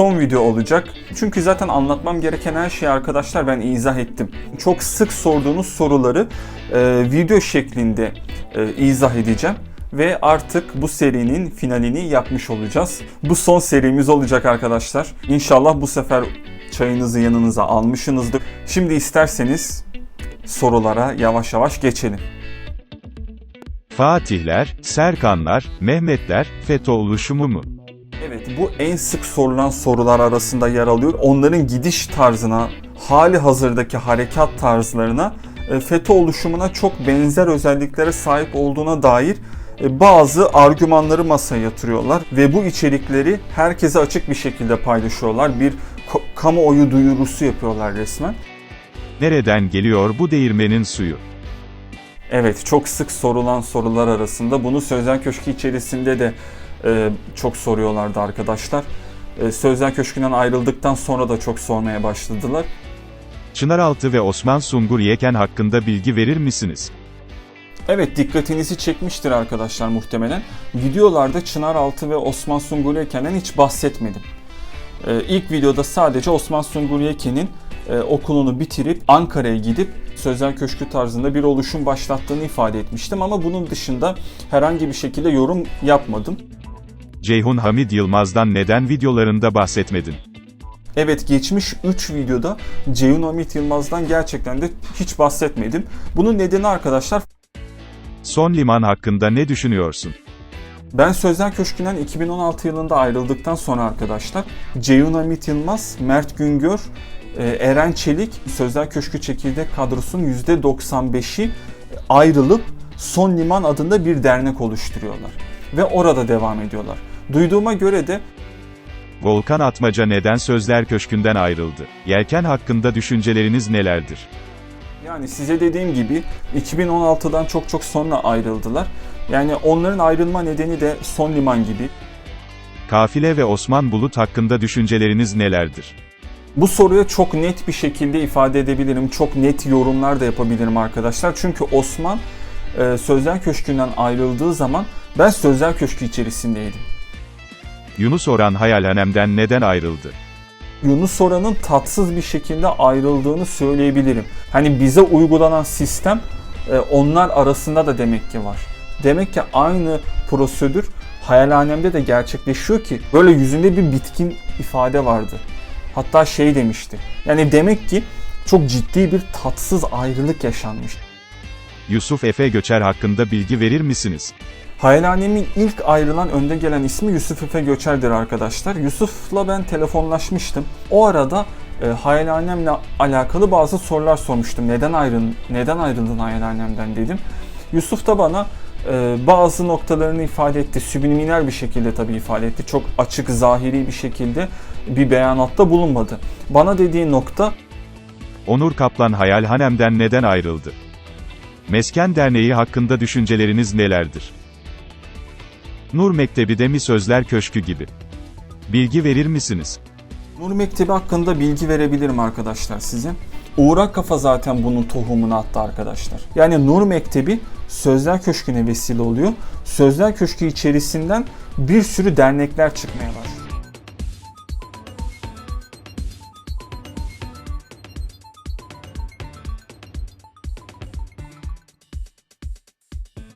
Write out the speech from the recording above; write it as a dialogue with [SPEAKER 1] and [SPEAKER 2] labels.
[SPEAKER 1] son video olacak. Çünkü zaten anlatmam gereken her şeyi arkadaşlar ben izah ettim. Çok sık sorduğunuz soruları e, video şeklinde e, izah edeceğim. Ve artık bu serinin finalini yapmış olacağız. Bu son serimiz olacak arkadaşlar. İnşallah bu sefer çayınızı yanınıza almışsınızdır. Şimdi isterseniz sorulara yavaş yavaş geçelim.
[SPEAKER 2] Fatihler, Serkanlar, Mehmetler, FETÖ oluşumu mu?
[SPEAKER 1] Evet bu en sık sorulan sorular arasında yer alıyor. Onların gidiş tarzına, hali hazırdaki harekat tarzlarına, e, FETÖ oluşumuna çok benzer özelliklere sahip olduğuna dair e, bazı argümanları masaya yatırıyorlar ve bu içerikleri herkese açık bir şekilde paylaşıyorlar. Bir kamuoyu duyurusu yapıyorlar resmen.
[SPEAKER 2] Nereden geliyor bu değirmenin suyu?
[SPEAKER 1] Evet, çok sık sorulan sorular arasında bunu Sözler Köşkü içerisinde de e, çok soruyorlardı arkadaşlar. E, Sözler Köşkü'nden ayrıldıktan sonra da çok sormaya başladılar.
[SPEAKER 2] Çınaraltı ve Osman Sungur Yeken hakkında bilgi verir misiniz?
[SPEAKER 1] Evet, dikkatinizi çekmiştir arkadaşlar muhtemelen. Videolarda Çınaraltı ve Osman Sungur Yeken'den hiç bahsetmedim. E, ilk videoda sadece Osman Sungur Yeken'in e, okulunu bitirip Ankara'ya gidip Sözler Köşkü tarzında bir oluşum başlattığını ifade etmiştim ama bunun dışında herhangi bir şekilde yorum yapmadım.
[SPEAKER 2] Ceyhun Hamid Yılmaz'dan neden videolarında bahsetmedin?
[SPEAKER 1] Evet geçmiş 3 videoda Ceyhun Hamit Yılmaz'dan gerçekten de hiç bahsetmedim. Bunun nedeni arkadaşlar
[SPEAKER 2] Son liman hakkında ne düşünüyorsun?
[SPEAKER 1] ben Sözler Köşkü'nden 2016 yılında ayrıldıktan sonra arkadaşlar Ceyhun Hamit Yılmaz, Mert Güngör, Eren Çelik Sözler Köşkü çekirdek kadrosunun %95'i ayrılıp Son Liman adında bir dernek oluşturuyorlar. Ve orada devam ediyorlar. Duyduğuma göre de
[SPEAKER 2] Volkan Atmaca neden Sözler Köşkü'nden ayrıldı? Yelken hakkında düşünceleriniz nelerdir?
[SPEAKER 1] Yani size dediğim gibi 2016'dan çok çok sonra ayrıldılar. Yani onların ayrılma nedeni de son liman gibi.
[SPEAKER 2] Kafile ve Osman Bulut hakkında düşünceleriniz nelerdir?
[SPEAKER 1] Bu soruya çok net bir şekilde ifade edebilirim. Çok net yorumlar da yapabilirim arkadaşlar. Çünkü Osman e, Sözler Köşkü'nden ayrıldığı zaman ben Sözler Köşkü içerisindeydim.
[SPEAKER 2] Yunus Oran Hayalhanem'den neden ayrıldı?
[SPEAKER 1] Yunus Oran'ın tatsız bir şekilde ayrıldığını söyleyebilirim. Hani bize uygulanan sistem e, onlar arasında da demek ki var. Demek ki aynı prosedür hayalhanemde de gerçekleşiyor ki böyle yüzünde bir bitkin ifade vardı. Hatta şey demişti. Yani demek ki çok ciddi bir tatsız ayrılık yaşanmış.
[SPEAKER 2] Yusuf Efe Göçer hakkında bilgi verir misiniz?
[SPEAKER 1] Hayalhanemin ilk ayrılan önde gelen ismi Yusuf Efe Göçer'dir arkadaşlar. Yusuf'la ben telefonlaşmıştım. O arada e, hayalhanemle alakalı bazı sorular sormuştum. Neden ayrın, neden ayrıldın hayalhanemden dedim. Yusuf da bana e, bazı noktalarını ifade etti. Sübliminal bir şekilde tabii ifade etti. Çok açık, zahiri bir şekilde bir beyanatta bulunmadı. Bana dediği nokta
[SPEAKER 2] Onur Kaplan Hayalhanem'den neden ayrıldı? Mesken Derneği hakkında düşünceleriniz nelerdir? Nur Mektebi de mi Sözler Köşkü gibi? Bilgi verir misiniz?
[SPEAKER 1] Nur Mektebi hakkında bilgi verebilirim arkadaşlar size. Uğrak Kafa zaten bunun tohumunu attı arkadaşlar. Yani Nur Mektebi Sözler Köşkü'ne vesile oluyor. Sözler Köşkü içerisinden bir sürü dernekler çıkmaya başlıyor.